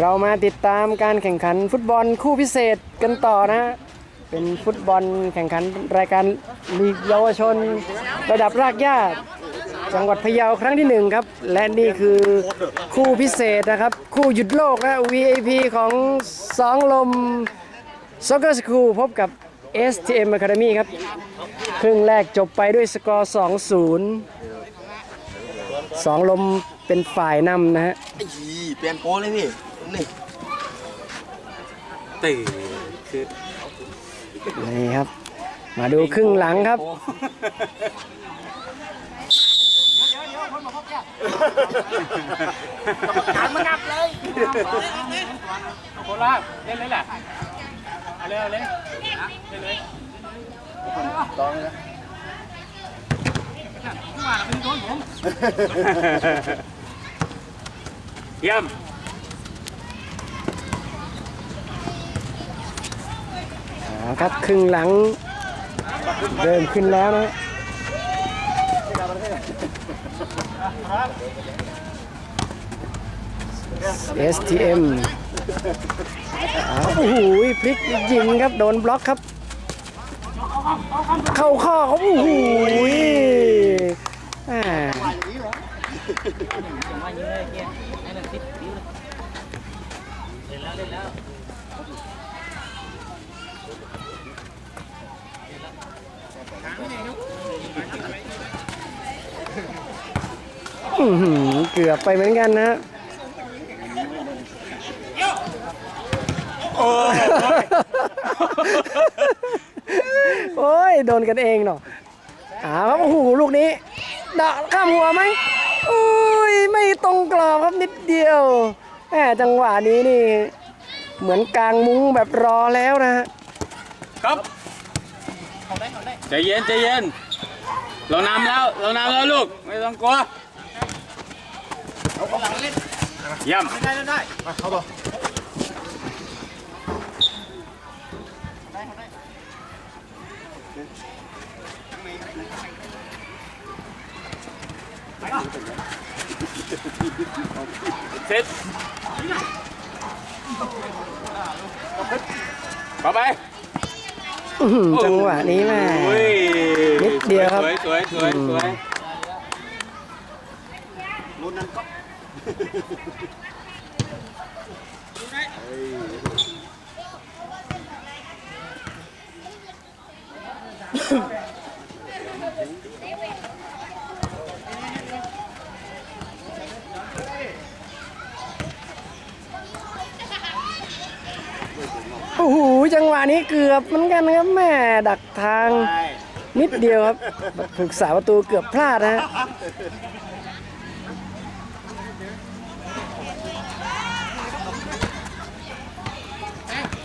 เรามาติดตามการแข่งขันฟุตบอลคู่พิเศษกันต่อนะ เป็นฟุตบอลแข่งขันรายการลีกเยาวชน ระดับรากหญ้าจังหวัดพะเยาครั้งที่หนึ่งครับ และนี่คือคู่พิเศษนะครับ คู่หยุดโลกนะ VIP ของสองลม Soccer School พบกับ STM Academy ครับ ครึ่งแรกจบไปด้วยสกอร์ 2-0สองลม เป็นฝ่ายนำนะฮะไอ้ยีเปลี่ยนโปรเลยพี่นี่ตื่นคือนี่ครับ มาดูครึ่งหลังครับโคราชเล่นเลยแหละเอาเลยเอาเลยเล่นเลย เยี่ยมครับครึ่งหลังเริ่มขึ้นแล้วนะ STM อ้าวโอ้โหพลิกยิงครับ โดนบล็อกครับ เข้าข้อครับโอ้โหอ่า อื้อหือเกือบไปเหมือนกันนะโอ้ย โดนกันเองเนาะอ้าวครับโอ้โหลูกนี้ดะข้ามหัวไหมอุ้ย ไม่ตรงกรอบครับนิดเดียวแหมจังหวะนี้นี่ เหมือนกลางมุ้งแบบรอแล้วนะฮะ ครับ ใจเย็นใจเย็น เรานำแล้ว เรานำแล้วลูก ไม่ต้องกลัวเยี่ยมได้ได้ได้มาเข้าต่อเสร็จเข้าไป อื้อหือจังหวะนี้แม่ โอ้ยนิดเดียวครับ สวยสวยสวยสวยรุ่นนั้นก็ อ้โหจังหวะนี้เกือบเหมือนกันครับแม่ดักทางนิดเดียวครับถูกสาประตูเกือบพลาดนะฮะ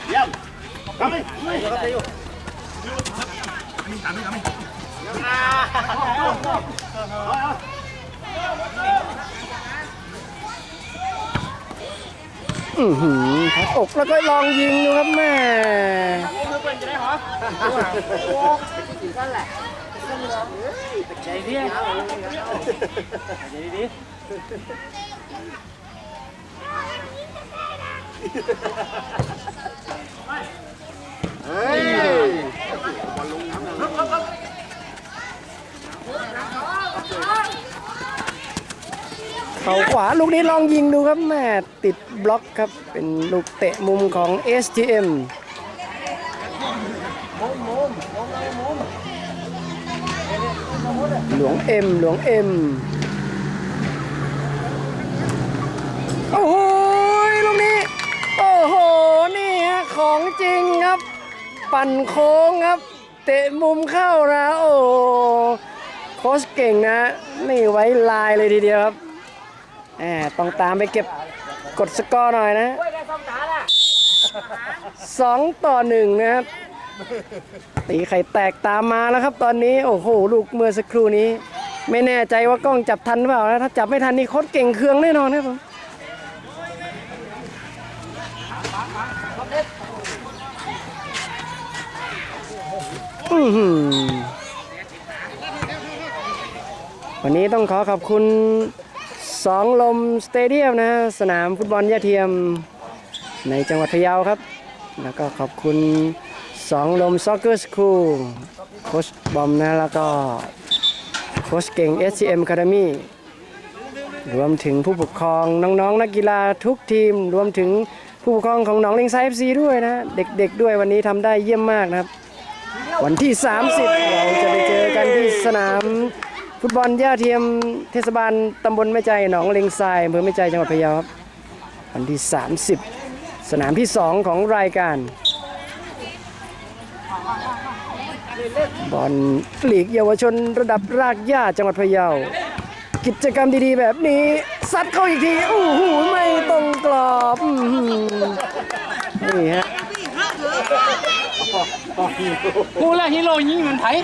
เยี่ยมทำไปไม่ก็ได้ อือหือพับอกแล้วก็ลองยิงดูครับแม่ใจดีใจดีเฮ้ยเเขาขวาลูกนี้ลองยิงดูครับแม่ติดบล็อกครับ เป็นลูกเตะมุมของ STM หลวงเอ็มหลวงเอ็มโอ้โหลูกนี้ โอ้โห นี่ฮะ ของจริงครับ ปั่นโค้งครับ เตะมุมเข้านะ โอ้โหโค้ชเก่งนะ นี่ไว้ลายเลยทีเดียวครับ ต้องตามไปเก็บกดสกอร์หน่อยนะสองต่อหนึ่งนะครับ ตีไข่แตกตามมาแล้วครับ ตอนนี้โอ้โหลูกเมื่อสักครู่นี้ ไม่แน่ใจว่ากล้องจับทันหรือเปล่านะถ้าจับไม่ทันนี่โคตรเก่งเคืองแน่นอนครับผมวันนี้ต้องขอขอบคุณ สองลมสเตเดียมนะฮะสนามฟุตบอลยาเทียมในจังหวัดพะเยาครับ แล้วก็ขอบคุณสองลมซ็อกเกอร์สคูลโค้ชบอมนะแล้วก็โค้ชเก่ง SCM Academy รวมถึงผู้ปกครองน้องๆ นักกีฬาทุกทีม รวมถึงผู้ปกครองของหนองลิงไซเอฟซีด้วยนะ เด็กๆด้วยวันนี้ทำได้เยี่ยมมากนะครับ วันที่ 30 เราจะไปเจอกันที่สนาม ฟุตบอลย่าเทียมเทศบาลตำบลแม่ใจหนองเลงทรายอำเภอแม่ใจจังหวัดพะเยาครับวันที่ 30 สนามที่ 2 ของรายการ บอลลีกเยาวชนระดับรากหญ้าจังหวัดพะเยา กิจกรรมดีๆ แบบนี้ซัดเข้าอีกทีโอ้โหไม่ตรงกรอบนี่ฮะ พูดแล้วฮีโร่ยิงมันไทย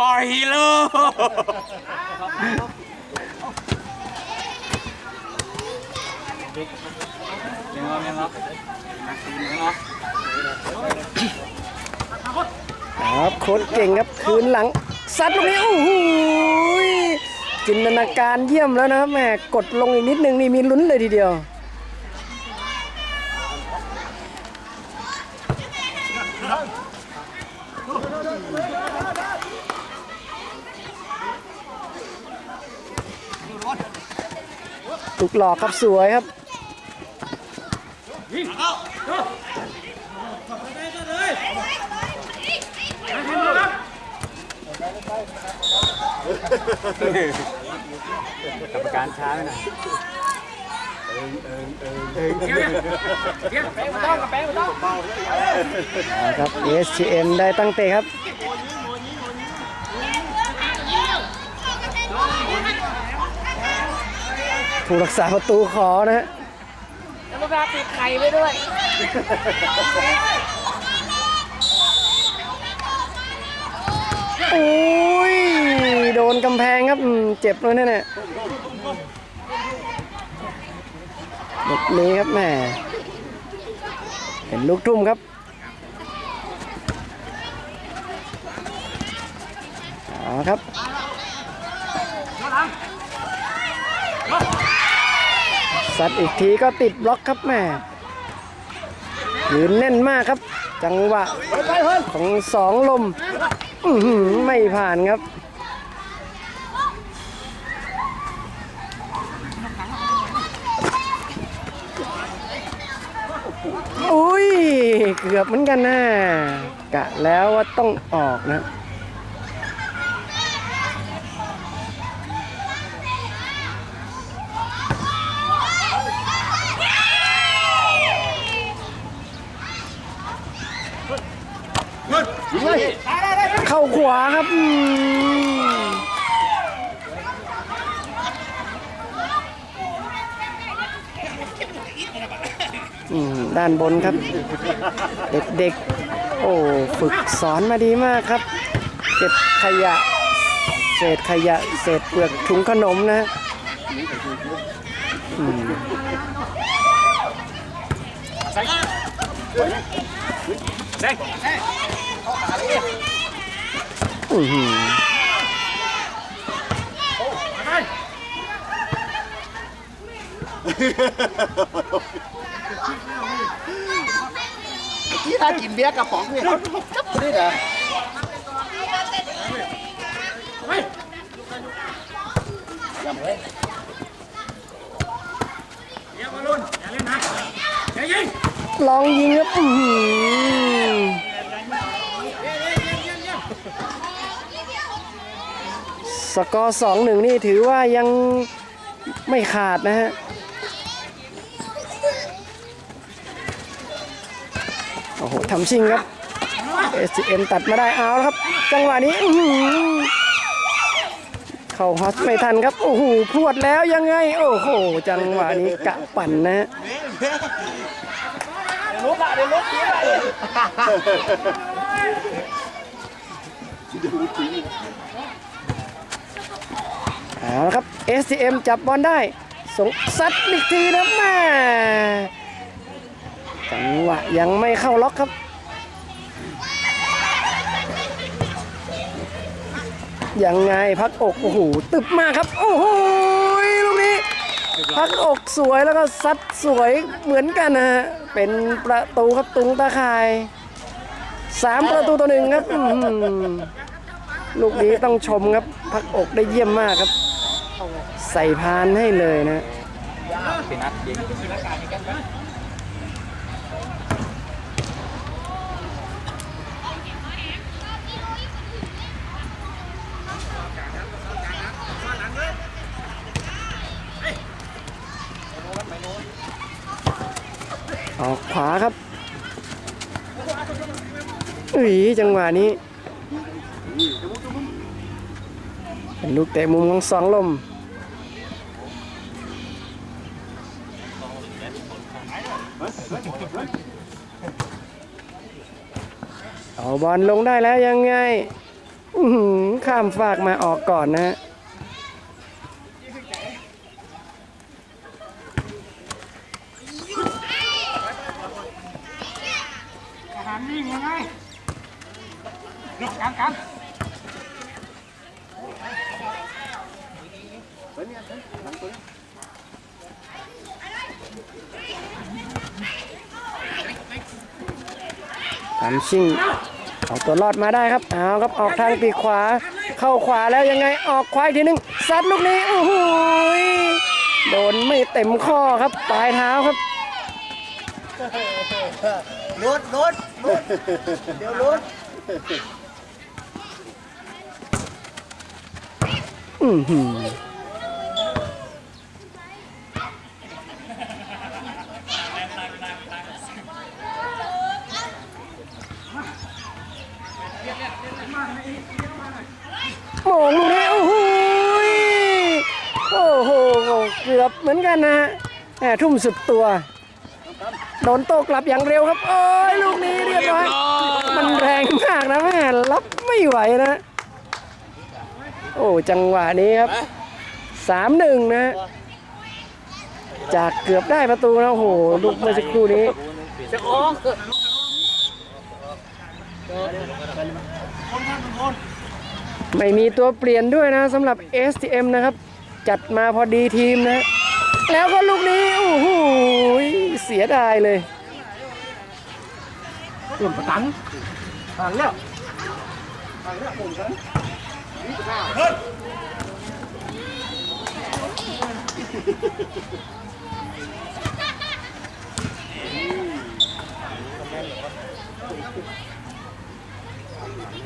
ปล่อยฮีโร่เลี้ยงเราเลี้ยงเราเลี้ยงเราครับโค้ดเก่งครับคืนหลังซัดลูกนี้โอ้โหจินตนาการเยี่ยมแล้วนะครับแหม่กดลงอีกนิดนึงนี่มีลุ้นเลยทีเดียว ตุกหลอกครับสวยครับกรรมการช้าไปหน่อยนะครับ SCM ได้ตั้งเตะครับ ผู้รักษาประตูขอนะฮะแล้วก็แบบติดไข่ไปด้วย โอ้ย โดนกำแพงครับอืมเจ็บเลยเนี่ยเนี่ยแบบนี้ครับแหม่เป็นลูกทุ่มครับเอาครับ สัตว์อีกทีก็ติดบล็อกครับแม่ยืนแน่นมากครับ จังหวะของสองลมไม่ผ่านครับอุ้ย เกือบเหมือนกันนะกะแล้วว่าต้องออกนะ เข้าขวาครับอืมอืมด้านบนครับ เด็กๆ โอ้ฝึกสอนมาดีมากครับ เก็บขยะ เศษขยะ เศษเปลือกถุงขนมนะอืมอื้อ หือที่ถ้ากินเบียร์กระป๋องเนี่ยนี่เหรอ ลองยิงครับอื้อหือสกอร์สองหนึ่งนี่ถือว่ายังไม่ขาดนะฮะ โอ้โหทำชิงครับ SCM ตัดมาได้เอาแล้วครับ จังหวะนี้อื้อหือเข้าฮอตไม่ทันครับ โอ้โหพรวดแล้วยังไง โอ้โห จังหวะนี้กะปั่นนะฮะ ลุกอะเอาละครับ SCM จับบอลได้ส่งซัดอีกทีนะแม่จังหวะยังไม่เข้าล็อกครับ ยังไงพักอก โอ้โห ตึบมากครับ โอ้โห ยพักอกสวยแล้วก็ซัดสวยเหมือนกันนะฮะ เป็นประตูครับตุงตาข่ายสามประตูต่อหนึ่งครับอื้อหือลูกนี้ต้องชมครับ พักอกได้เยี่ยมมากครับ ใส่พานให้เลยนะ ออกขวาครับอุ้ยจังหวะนี้เป็นลูกเตะมุมของสองลมเอาบอลลงได้แล้วยังไงข้ามฝากมาออกก่อนนะฮะ ทำชิงเอาตัวรอดมาได้ครับเอาครับออกทางปีกขวา เข้าขวาแล้วยังไงออกควายทีหนึงซัดลูกนี้โอ้โหยโดนไม่เต็มข้อครับปลายเท้าครับลุดลุดลุดเดี๋ยวลุดอือหือ โมงลูกนี้โอ้โหโอ้โหเกือบเหมือนกันนะฮะแหมทุ่มสุดตัวโดนโต้กลับอย่างเร็วครับ โอ้ยลูกนี้เรียบร้อย มันแรงมากนะแม่รับไม่ไหวนะ โอ้จังหวะนี้ครับสามหนึ่งนะ จากเกือบได้ประตูนะโอ้โหลูกเมื่อสักครู่นี้ ไม่มีตัวเปลี่ยนด้วยนะสำหรับ STM นะครับ จัดมาพอดีทีมนะ แล้วก็ลูกนี้โอ้โหเสียดายเลยโ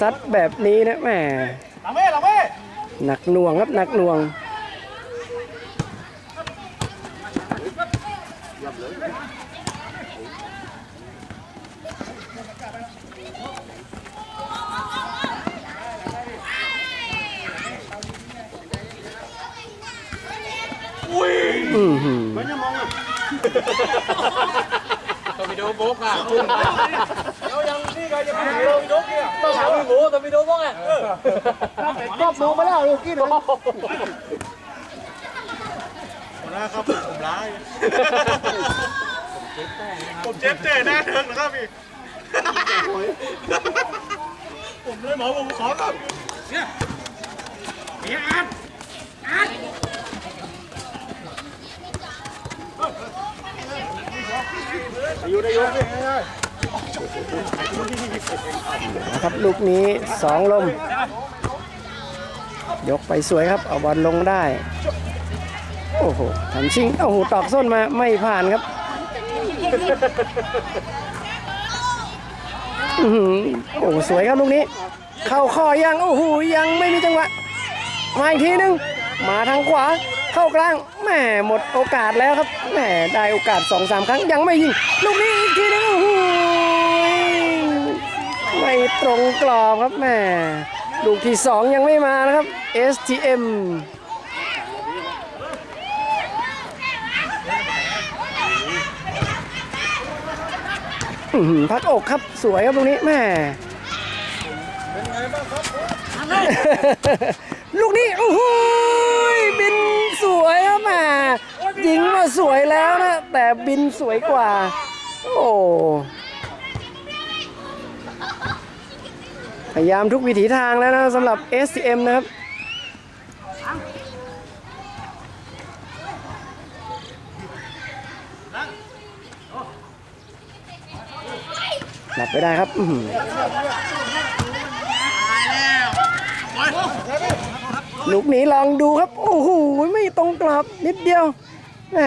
ซัดแบบนี้นะแหมหลังเว้หลังเว้หนักหน่วงครับหนักหน่วงอือหือมันยังมองอะตัววิดีโอบุ๊กอะ ต้องถามพี่หมูตัววิดีโอบุ๊กอะครอบลงมาแล้วลูกกี้หนึ่งนะครับผมร้ายผมเจ็บเจ๊หน้าเถิงนะครับพี่ผมเลยหมอผมขอครับเนี่ยเนี่ยอ่านอ่านอยู่ได้ยกเลย นะครับลูกนี้สองลม ยกไปสวยครับ เอาบอลลงได้ โอ้โหทำชิงโอ้โหตอกส้นมาไม่ผ่านครับโอ้โหสวยครับลูกนี้ เข้าข้อยังโอ้โหยังไม่มีจังหวะมาอีกทีหนึงมาทางขวาเข้ากลางแหมหมดโอกาสแล้วครับแหมได้โอกาสสองสามครั้งยังไม่ยิง ลูกนี้อีกทีหนึง ไม่ตรงกรอบครับแม่ลูกที่สองยังไม่มานะครับ STM พักอกครับสวยครับตรงนี้แม่ลูกนี้โอ้โหบินสวยครับแม่ยิงมาสวยแล้วนะ แต่บินสวยกว่า โอ้ พยายามทุกวิถีทางแล้วนะสำหรับ SCM นะครับหลับไปได้ครับลูกนี้ลองดูครับ โอ้โห ไม่ตรงกลับนิดเดียวแหม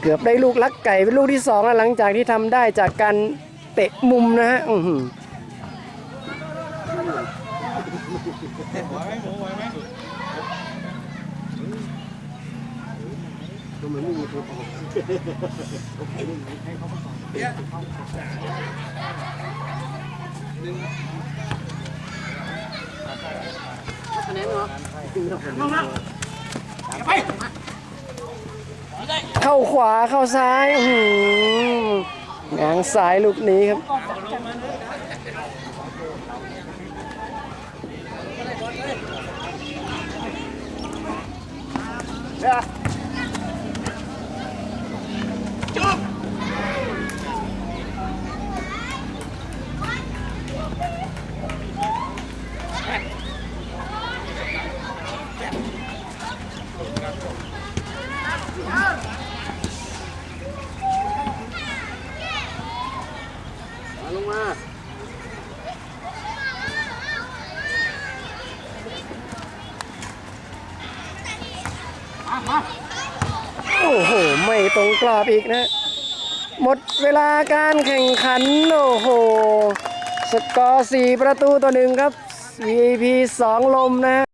เกือบได้ลูกลักไก่เป็นลูกที่สองแล้วหลังจากที่ทำได้จากการ เตะมุมนะฮะอื้อหือเข้าขวาเข้าซ้าย อื้อหือ งางซ้ายลูกนี้ครับลงมา โอ้โห ไม่ตรง กรอบอีกนะ หมดเวลาการแข่งขัน โอ้โห สกอร์4ประตูต่อหนึ่งครับ VP 2 ลมนะ